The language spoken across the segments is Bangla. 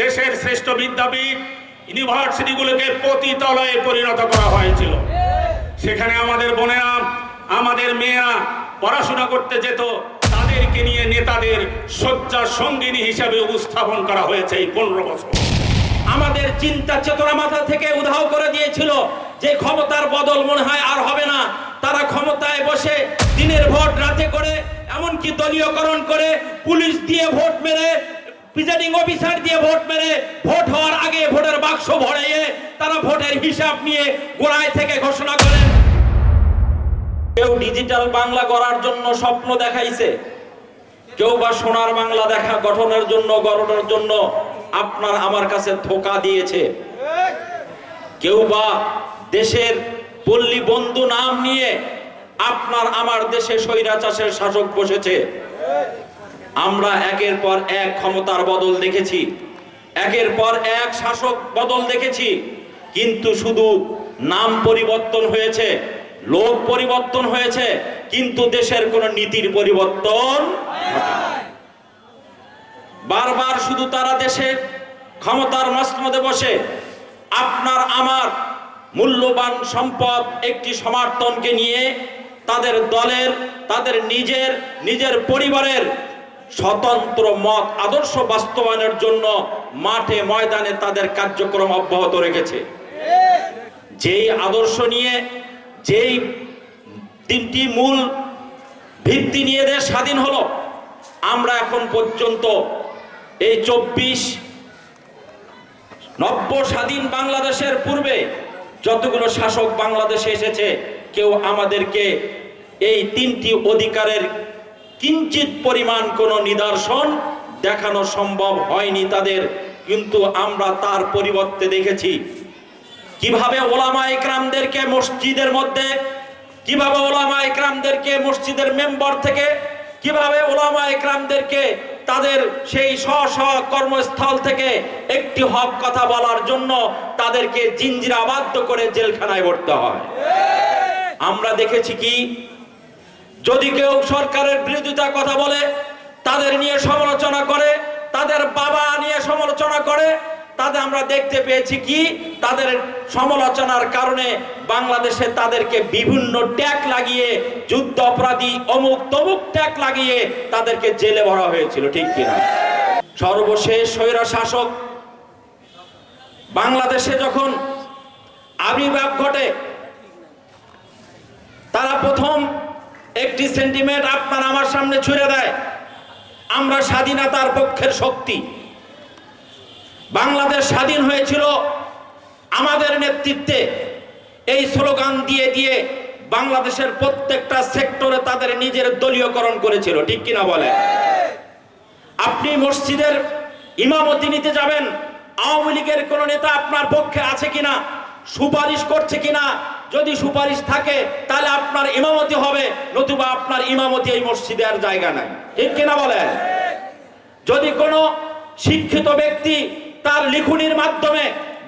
দেশের শ্রেষ্ঠ বিদ্যাপীঠ ইউনিভার্সিটিগুলোকে পতিতলয়ে পরিণত করা হয়েছিল। সেখানে আমাদের বোনেরা, আমাদের মেয়েরা পড়াশোনা করতে যেত। তাদেরকে নিয়ে নেতাদের শয্যা সঙ্গিনী হিসাবে উপস্থাপন করা হয়েছে এই পনেরো বছর। আমাদের চিন্তা চেতনা মাথা থেকে উধাও করে দিয়েছিল যে ক্ষমতার বদল মনে হয় আর হবে না। তারা ক্ষমতায় বসে দিনের ভোট রাতে করে, এমনকি দলীয়করণ করে পুলিশ দিয়ে ভোট মেরে প্রিজাইডিং অফিসার দিয়ে ভোট মেরে ভোট হওয়ার আগে ভোটের বাক্স ভরাইয়ে তারা ভোটের হিসাব নিয়ে গোড়ায় থেকে ঘোষণা করেন কেউ ডিজিটাল বাংলা করার জন্য স্বপ্ন দেখাইছে। কেউ বা সোনার বাংলা দেখা গঠনের জন্য, গড়নের জন্য আপনার আমার কাছে ধোকা দিয়েছে। কেউ বা দেশের পল্লী বন্ধু নাম নিয়ে আপনার আমার দেশে স্বৈরাচাষের শাসক বসেছে। আমরা একের পর এক ক্ষমতার বদল দেখেছি। একের পর এক শাসক বদল দেখেছি। কিন্তু শুধু নাম পরিবর্তন হয়েছে, লোক পরিবর্তন হয়েছে, কিন্তু দেশের কোনো নীতির পরিবর্তন বারবার শুধু তারা দেশে, ক্ষমতার মস্তমদে বসে, আপনার আমার মূল্যবান সম্পদ একটি সমর্থনকে নিয়ে তাদের দলের, তাদের নিজের নিজের পরিবারের স্বতন্ত্র মত, আদর্শ বাস্তবায়নের জন্য মাঠে, ময়দানে তাদের কার্যক্রম অব্যাহত রেখেছে। যেই আদর্শ নিয়ে, যেই তিনটি মূল ভিত্তি নিয়ে দেশ স্বাধীন হলো, আমরা এখন পর্যন্ত এই চব্বিশ নব্য স্বাধীন বাংলাদেশের পূর্বে যতগুলো শাসক বাংলাদেশে এসেছে, কেউ আমাদেরকে এই তিনটি অধিকারের কিঞ্চিত পরিমাণ কোনো নিদর্শন দেখানো সম্ভব হয়নি তাদের, কিন্তু আমরা তার পরিবর্তে দেখেছি। কীভাবে ওলামা ইকরামদেরকে মসজিদের মধ্যে, কীভাবে ওলামা ইকরামদেরকে মসজিদের মেম্বার থেকে, কীভাবে ওলামা ইকরামদেরকে তাদের সেই স্ব স্ব কর্মস্থল থেকে একটি হক কথা বলার জন্য তাদেরকে জিঞ্জিরাবাদ্য করে জেলখানায় ভরতে হয়। আমরা দেখেছি কি যদি কেউ সরকারের বিরোধিতা কথা বলে, তাদের নিয়ে সমালোচনা করে, তাদের বাবা নিয়ে সমালোচনা করে তাদের আমরা দেখতে পেয়েছি কি, তাদের সমালোচনার কারণে বাংলাদেশে তাদেরকে বিভিন্ন ট্যাগ লাগিয়ে, যুদ্ধ অপরাধী অমুক তমুক ট্যাগ লাগিয়ে তাদেরকে জেলে ভরা হয়েছিল, ঠিক কিনা? সর্বশেষ স্বৈরা শাসক বাংলাদেশে যখন আবির্ভাব ঘটে, তারা প্রথম একটি সেন্টিমেন্ট আপনার আমার সামনে ছুঁড়ে দেয়। আমরা স্বাধীনতার পক্ষের শক্তি। বাংলাদেশ স্বাধীন হয়েছিল আমাদের নেতৃত্বে। এই স্লোগান দিয়ে দিয়ে বাংলাদেশের প্রত্যেকটা সেক্টরে তাদের নিজের দলীয়করণ করেছিল, ঠিক কিনা বলে আপনি মসজিদের ইমামতি নিতে যাবেন, আওয়ামী লীগের কোন নেতা আপনার পক্ষে আছে কিনা, সুপারিশ করছে কিনা যদি সুপারিশ থাকে, তাহলে আপনার ইমামতি হবে, নতুবা আপনার ইমামতি এই মসজিদে আর জায়গা নাই। ঠিক কিনা বলেন? যদি কোনো শিক্ষিত ব্যক্তি তার লিখনির মাধ্যমে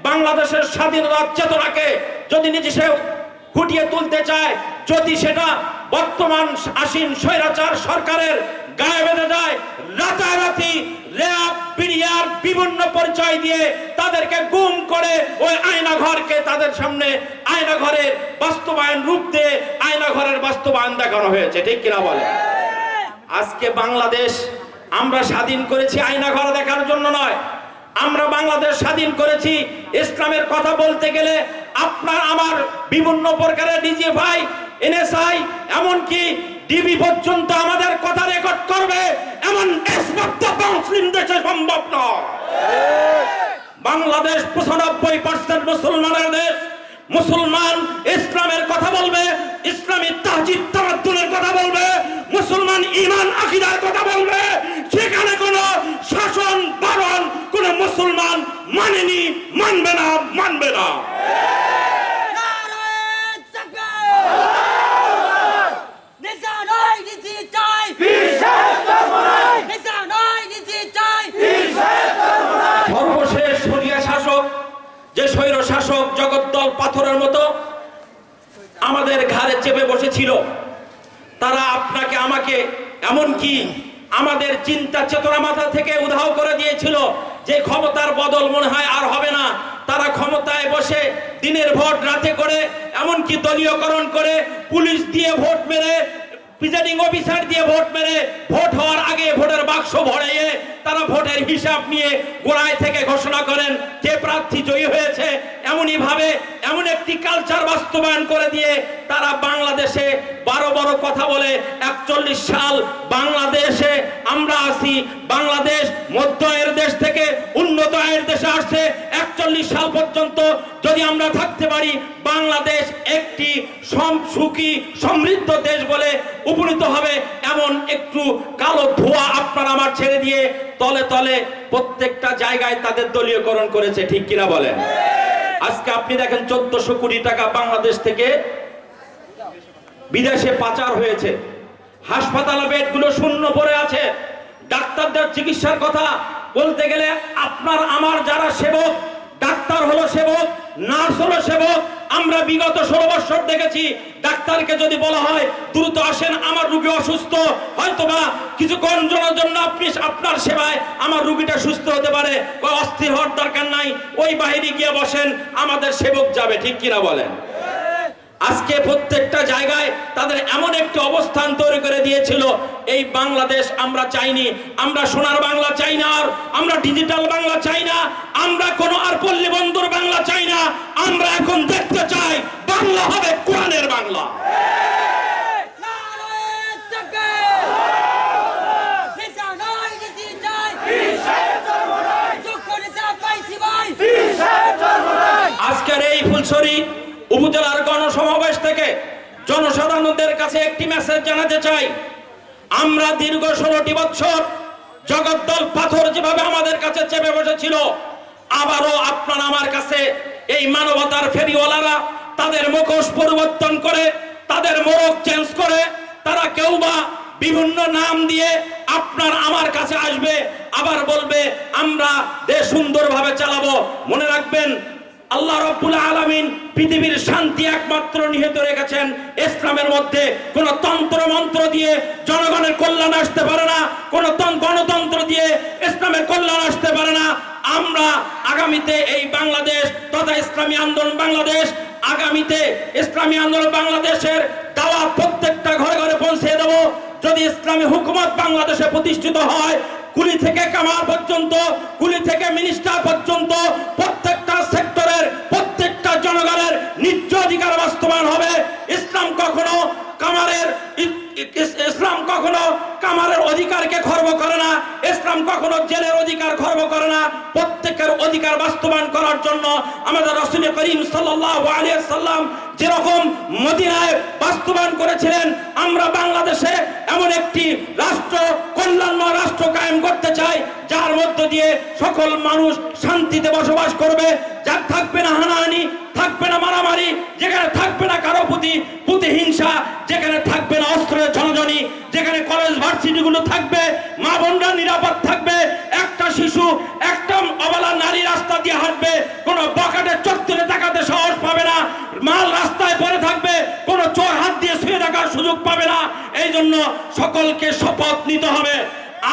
বাংলাদেশের স্বাধীনতার চেতনাকে যদি নিজে সে ফুটিয়ে তুলতে চায়, যদি সেটা বর্তমান আসীন স্বৈরাচার সরকারের গায়ে বেঁধে যায় রাতারাতি র্যাব বিডিআর বিভিন্ন পরিচয় দিয়ে তাদেরকে গুম করে ওই আয়না ঘরকে তাদের সামনে আয়না ঘরের বাস্তবায়ন রূপ দিয়ে আয়না ঘরের বাস্তবায়ন দেখানো হয়েছে, ঠিক কিনা বলে আজকে বাংলাদেশ আমরা স্বাধীন করেছি আয়না ঘর দেখার জন্য নয়, আমরা বাংলাদেশ স্বাধীন করেছি ইসলামের কথা বলতে গেলে আপনার আমার বিভিন্ন প্রকারের ডিজিএফআই এনএসআই, এমনকি ডিবি পর্যন্ত আমাদের কথা রেকর্ড করবে বাংলাদেশ পঁচানব্বই পার্সেন্ট মুসলমানের দেশ। মুসলমান ইসলামের কথা বলবে, ইসলামী তাহজিব তামাদ্দুনের কথা বলবে, মুসলমান ইমান আকিদার কথা বলবে। সেখানে কোনো শাসন বারণ কোন মুসলমান মানেনি, মানবে না মানবে না নারায়ণ তাকবীর নিশা নয় নিশি চাই নিশা নয় নিশি চাই সর্বশেষ সরিয়া শাসক যে স্বৈর শাসক পাথরের মতো আমাদের ঘাড়ে চেপে বসেছিল। তারা আপনাকে, আমাকে এমন কি আমাদের চিন্তা চেতনা মাথা থেকে উধাও করে দিয়েছিল যে ক্ষমতার বদল মনে হয় আর হবে না। তারা ক্ষমতায় বসে দিনের ভোট রাতে করে, এমনকি দলীয়করণ করে, পুলিশ দিয়ে ভোট মেরে প্রিজাইডিং অফিসার দিয়ে ভোট মেরে ভোট হওয়ার আগে ভোটের বাক্স ভরাইয়ে তারা ভোটের হিসাব নিয়ে গোড়ায় থেকে ঘোষণা করেন, যে প্রার্থী জয়ী হয়েছে, এমনই ভাবে এমন একটি কালচার বাস্তবায়ন করে দিয়ে তারা বাংলাদেশে বারো বড় কথা বলে একচল্লিশ সাল বাংলাদেশে আমরা আছি। বাংলাদেশ মধ্য আয়ের দেশ থেকে উন্নত আয়ের দেশে আসছে। একচল্লিশ সাল পর্যন্ত যদি আমরা থাকতে পারি বাংলাদেশ একটি সুখী, সমৃদ্ধ দেশ বলে উপনীত হবে। এমন একটু কালো ধোয়া আপনার আমার ছেড়ে দিয়ে তলে তলে প্রত্যেকটা জায়গায় তাদের দলীয়করণ করেছে, ঠিক কিনা বলেন? আজকে আপনি দেখেন চোদ্দশো কোটি টাকা বাংলাদেশ থেকে বিদেশে পাচার হয়েছে। হাসপাতাল বেডগুলো শূন্য পড়ে আছে। ডাক্তারদের চিকিৎসার কথা বলতে গেলে আপনার, আমার যারা সেবক, ডাক্তার হলো সেবক, নার্স হলো সেবক আমরা বিগত ষোলো বছর দেখেছি, ডাক্তারকে যদি বলা হয়, দ্রুত আসেন, আমার রুগী অসুস্থ। হয়তোবা কিছুক্ষণ জন্য আপনি আপনার সেবায় আমার রুগীটা সুস্থ হতে পারে। কয়, অস্থির হওয়ার দরকার নাই, ওই বাহিনী গিয়ে বসেন, আমাদের সেবক যাবে। ঠিক কিনা বলেন? আজকে প্রত্যেকটা জায়গায় তাদের এমন একটি অবস্থান তৈরি করে দিয়েছিল, এই বাংলাদেশ আমরা চাইনি, আমরা সোনার বাংলা চাই না আর, আমরা ডিজিটাল বাংলা চাই না এখন দেখতে চাই, বাংলা হবে কোরআনের বাংলা। আজকের এই ফুলছড়ি উপজেলার গণসমাবেশ থেকে জনসাধারণদের কাছে একটি মেসেজ জানাতে চাই। আমরা দীর্ঘ ষোলোটি বছর জগদ্দল পাথর যেভাবে আমাদের কাছে চেপে বসেছিল, আবারও আপনার আমার কাছে এই মানবতার ফেরিওয়ালারা তাদের মুখোশ পরিবর্তন করে, তাদের মোড়ক চেঞ্জ করে, তারা কেউ বা বিভিন্ন নাম দিয়ে আপনার আমার কাছে আসবে, আবার বলবে, আমরা দেশ সুন্দরভাবে চালাবো। মনে রাখবেন, আল্লাহ রব্বুল আলামিন পৃথিবীর শান্তি একমাত্র নিহিত রেখেছেন। ইসলামের মধ্যে কোন তন্ত্র মন্ত্র দিয়ে জনগণের কল্যাণ আসতে পারে না। আমরা আগামীতে এই বাংলাদেশ তথা ইসলামী আন্দোলন বাংলাদেশ আগামীতে ইসলামী আন্দোলন বাংলাদেশের দাওয়া প্রত্যেকটা ঘরে ঘরে পৌঁছে দেব। যদি ইসলামী হুকুমত বাংলাদেশে প্রতিষ্ঠিত হয়, কুলি থেকে কামার পর্যন্ত, কুলি থেকে মিনিস্টার পর্যন্ত প্রত্যেকটা সেক্টরের, প্রত্যেকটা জনগণের ন্যায্য অধিকার বাস্তবায়ন হবে। ইসলাম কখনো কামারের ইসলাম কখনো কামারের অধিকারকে খর্ব করে না, ইসলাম কখনো জেলের অধিকার খর্ব করে না। প্রত্যেকের অধিকার বাস্তবায়ন করার জন্য আমাদের রসুল করিম সাল্লাম যেরকম মদিনায় বাস্তবায়ন করেছিলেন, আমরা বাংলাদেশে এমন একটি রাষ্ট্র, কল্যাণময় রাষ্ট্র কায়েম করতে চাই, যার মধ্য দিয়ে সকল মানুষ শান্তিতে বসবাস করবে। যার থাকবে না হানাহানি থাকবে না মারামারি, যেখানে থাকবে না কারও প্রতি প্রতিহিংসা, যেখানে থাকবে না অস্ত্রের ঝনঝনি যেখানে কলেজ ভার্সিটি গুলো থাকবে, মা বোনরা নিরাপদ থাকবে, একটা শিশু, একটা অবলা নারী রাস্তা দিয়ে হাঁটবে, কোনো বকাটের চত্বরে তাকাতে সাহস পাবে না, মাল রাস্তায় পড়ে থাকবে, কোনো চোর হাত দিয়ে শুয়ে থাকার সুযোগ পাবে না এই জন্য সকলকে শপথ নিতে হবে।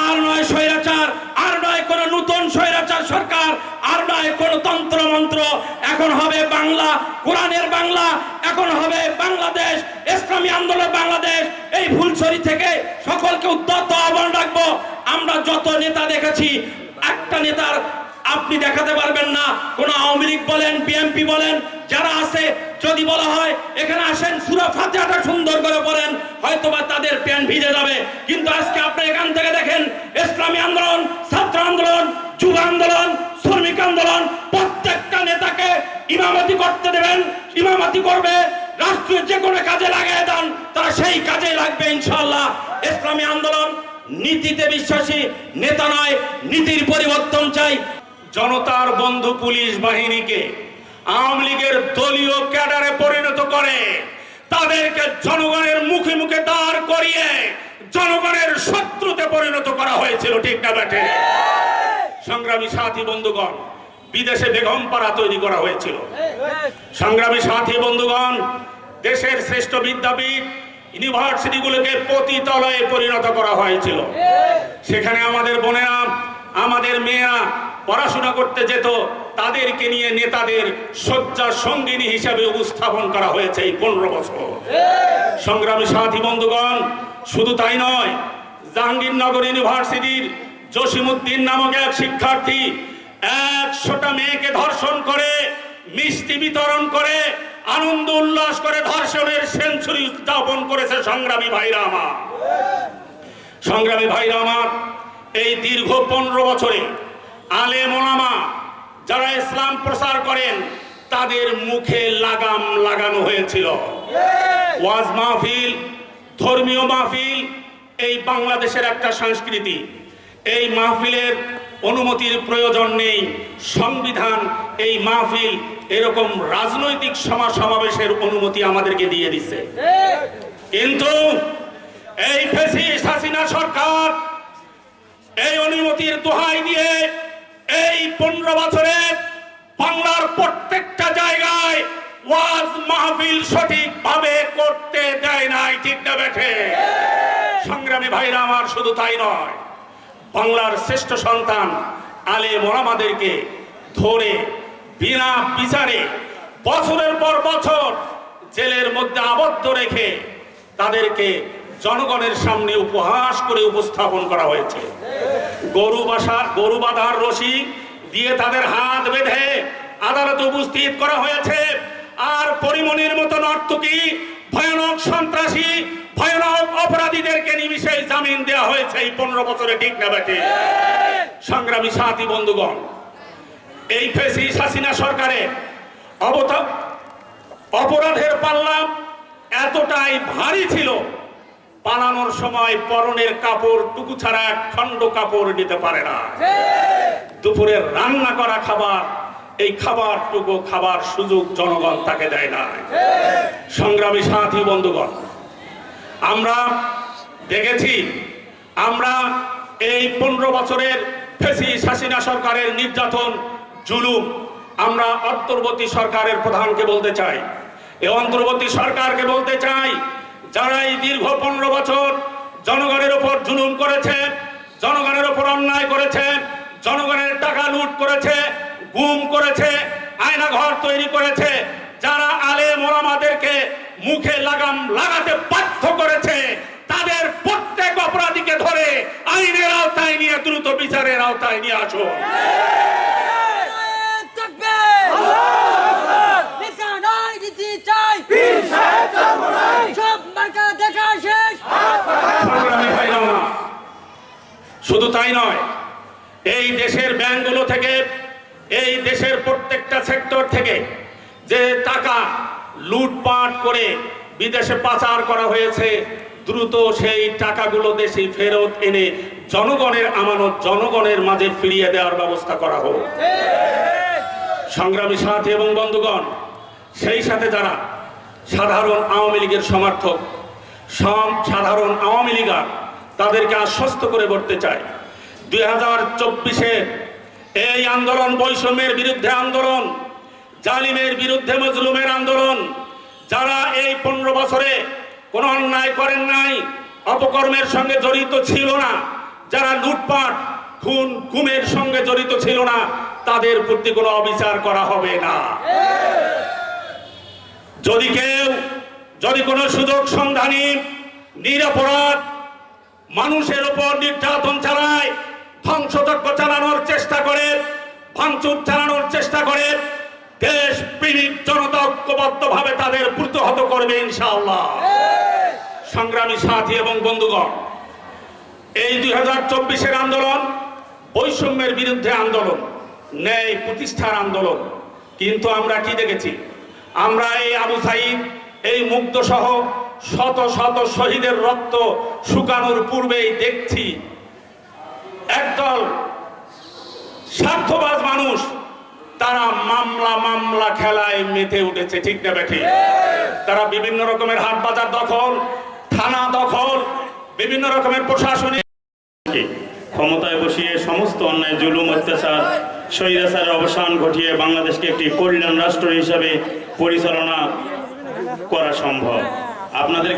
আর নয় স্বৈরাচার, আর নয় কোন নতুন স্বৈরাচার সরকার, আর নয় কোন তন্ত্র মন্ত্র এখন হবে বাংলা, কোরআনের বাংলা, এখন হবে বাংলাদেশ, ইসলামী আন্দোলন বাংলাদেশ। এই ফুলছড়ি থেকে সকলকে উদ্যত আহ্বান রাখব। আমরা যত নেতা দেখেছি, একটা নেতার আপনি দেখাতে পারবেন না। কোন আওয়ামী লীগ বলেন, বিএনপি বলেন, যারা আছে যদি বলা হয়, এখানে আসেন, সুরা ফাতিহাটা সুন্দর করে পড়েন, হয়তোবা তাদের প্যান ভিজে যাবে। কিন্তু আজকে আপনি এখান থেকে দেখেন, ইসলামী আন্দোলন, ছাত্র আন্দোলন, যুব আন্দোলন, শ্রমিক আন্দোলন, প্রত্যেকটা নেতাকে ইমামতি করতে দেবেন, ইমামতি করবে, রাষ্ট্রীয় যে কোনো কাজে লাগিয়ে দেন, তারা সেই কাজে লাগবে ইনশাআল্লাহ। ইসলামী আন্দোলন নীতিতে বিশ্বাসী, নেতা নয়, নীতির পরিবর্তন চাই। জনতার বন্ধু পুলিশ বাহিনীকে আওয়ামী লীগের দলীয় ক্যাডারে পরিণত করে, তাদেরকে জনগণের মুখে মুখে দাঁড় করিয়ে জনগণের শত্রুতে পরিণত করা হয়েছিল, ঠিক না ব্যাটে? সংগ্রামী সাথী বন্ধুগণ, বিদেশে বেগম পাড়া তৈরি করা হয়েছিল। সংগ্রামী সাথী বন্ধুগণ, দেশের শ্রেষ্ঠ বিদ্যাপীঠ ইউনিভার্সিটিগুলোকে পতিতলয়ে পরিণত করা হয়েছিল। সেখানে আমাদের বোনেরা, আমাদের মেয়েরা পড়াশোনা করতে যেত তাদেরকে নিয়ে নেতাদের শয্যা সঙ্গিনী হিসাবে উপস্থাপন করা হয়েছে এই পনেরো বছর। সংগ্রামী সাথী বন্ধুগণ, শুধু তাই নয়, জাহাঙ্গীরনগর ইউনিভার্সিটির জসিমুদ্দিন নামক এক শিক্ষার্থী একশোটা মেয়েকে ধর্ষণ করে, মিষ্টি বিতরণ করে, আনন্দ উল্লাস করে ধর্ষণের সেঞ্চুরি উদযাপন করেছে সংগ্রামী ভাইরা আমার। সংগ্রামী ভাইরা আমার, এই দীর্ঘ পনেরো বছরে আলে মোলামা যারা ইসলাম প্রচার করেন তাদের মুখে লাগাম লাগানো হয়েছিল। ওয়াজ মাহফিল ধর্মীয় মাহফিল এই বাংলাদেশের একটা সংস্কৃতি। এই মাহফিলের অনুমতির প্রয়োজন নেই। সংবিধান এই মাহফিল এরকম রাজনৈতিক সভা সমাবেশের অনুমতি আমাদেরকে দিয়ে দিছে। কিন্তু এই ফেসিস্ট হাসিনা সরকার এই অনুমতির দোহাই দিয়ে এই পনেরো বছরে বাংলার প্রত্যেকটা জায়গায় ওয়াজ মাহফিল সঠিকভাবে করতে দেয় নাই, ঠিক না বেঠে সংগ্রামী ভাইরা আমার, শুধু তাই নয়, বাংলার শ্রেষ্ঠ সন্তান আলে মোলামাদেরকে ধরে বিনা বিচারে বছরের পর বছর জেলের মধ্যে আবদ্ধ রেখে তাদেরকে জনগণের সামনে উপহাস করে উপস্থাপন করা হয়েছে। গরু বাসার, গরু বাঁধার রশি দিয়ে তাদের হাত বেঁধে আদালতে উপস্থিত করা হয়েছে। আর পরিমণির মতো নর্তকী ভয়ানক সন্ত্রাসী, ভয়ানক অপরাধীদেরকে নিমিশে জামিন দেওয়া হয়েছে এই পনেরো বছরে ঠিক না বেটে সংগ্রামী সাথী বন্ধুগণ, এই ফেসি হাসিনা সরকারে অবতা অপরাধের পাল্লা এতটাই ভারী ছিল পালানোর সময় পরনের কাপড় টুকু ছাড়া এক খণ্ড কাপড় নিতে পারে না। দুপুরে রান্না করা খাবার, এই খাবারটুকু খাবার সুযোগ জনগণ তাকে দেয় না। সংগ্রামী সাথী বন্ধুগণ, আমরা দেখেছি, আমরা এই পনেরো বছরের ফেসি হাসিনা সরকারের নির্যাতন, জুলুম, আমরা অন্তর্বর্তী সরকারের প্রধানকে বলতে চাই। এই অন্তর্বর্তী সরকারকে বলতে চাই যারা এই দীর্ঘ পনেরো বছর জনগণের ওপর জুলুম করেছে, জনগণের ওপর অন্যায় করেছে, জনগণের টাকা লুট করেছে, গুম করেছে আয়না ঘর তৈরি করেছে, যারা আলে মোলামাদেরকে মুখে লাগাম লাগাতে বাধ্য করেছে, তাদের প্রত্যেক অপরাধীকে ধরে আইনের আওতায় নিয়ে দ্রুত বিচারের আওতায় নিয়ে আসুন সব মার্কা দেখা শেষ আমার, শুধু তাই নয় এই দেশের ব্যাংকগুলো থেকে এই দেশের প্রত্যেকটা সেক্টর থেকে যে টাকা লুটপাট করে বিদেশে পাচার করা হয়েছে দ্রুত সেই টাকাগুলো দেশে ফেরত এনে জনগণের আমানত জনগণের মাঝে ফিরিয়ে দেওয়ার ব্যবস্থা করা হোক। সংগ্রামী সাথী এবং বন্ধুগণ সেই সাথে যারা সাধারণ আওয়ামী লীগের সমর্থক সব সাধারণ আওয়ামী লীগার তাদেরকে আশ্বস্ত করে বলতে চাই দুই হাজার চব্বিশে এই আন্দোলন বৈষম্যের বিরুদ্ধে আন্দোলন, জালিমের বিরুদ্ধে মজলুমের আন্দোলন, যারা এই পনেরো বছরে কোনো অন্যায় করেন নাই, অপকর্মের সঙ্গে জড়িত ছিল না, যারা লুটপাট, খুন গুমের সঙ্গে জড়িত ছিল না, তাদের প্রতি কোনো অবিচার করা হবে না। যদি কেউ যদি কোনো সুযোগ সন্ধানী, নিরপরাধ মানুষের উপর নির্যাতন চালায়, ধ্বংসযজ্ঞ চালানোর চেষ্টা করে, ভাঙচুর চালানোর চেষ্টা করে, দেশ প্রেমিক জনতা ঐক্যবদ্ধভাবে তাদের প্রতিহত করবে ইনশাআল্লাহ। সংগ্রামী সাথী এবং বন্ধুগণ, এই দুই হাজার চব্বিশের আন্দোলন বৈষম্যের বিরুদ্ধে আন্দোলন, ন্যায় প্রতিষ্ঠার আন্দোলন। কিন্তু আমরা কি দেখেছি? আমরা এই আবু সাইদ এই মুগ্ধ সহ শত শত শহীদের রক্ত শুকানোর পূর্বেই দেখছি। একদল স্বার্থবাজ মানুষ, তারা মামলা মামলা খেলায় মেতে উঠেছে, ঠিক না বেঠি তারা বিভিন্ন রকমের হাট বাজার দখল, থানা দখল, বিভিন্ন রকমের প্রশাসনিক ক্ষমতায় বসিয়ে সমস্ত অন্যায়, জুলুম, অত্যাচার, স্বৈরাচারের অবসান ঘটিয়ে বাংলাদেশকে একটি কল্যাণ রাষ্ট্র হিসাবে পরিচালনা করা সম্ভব। আপনাদের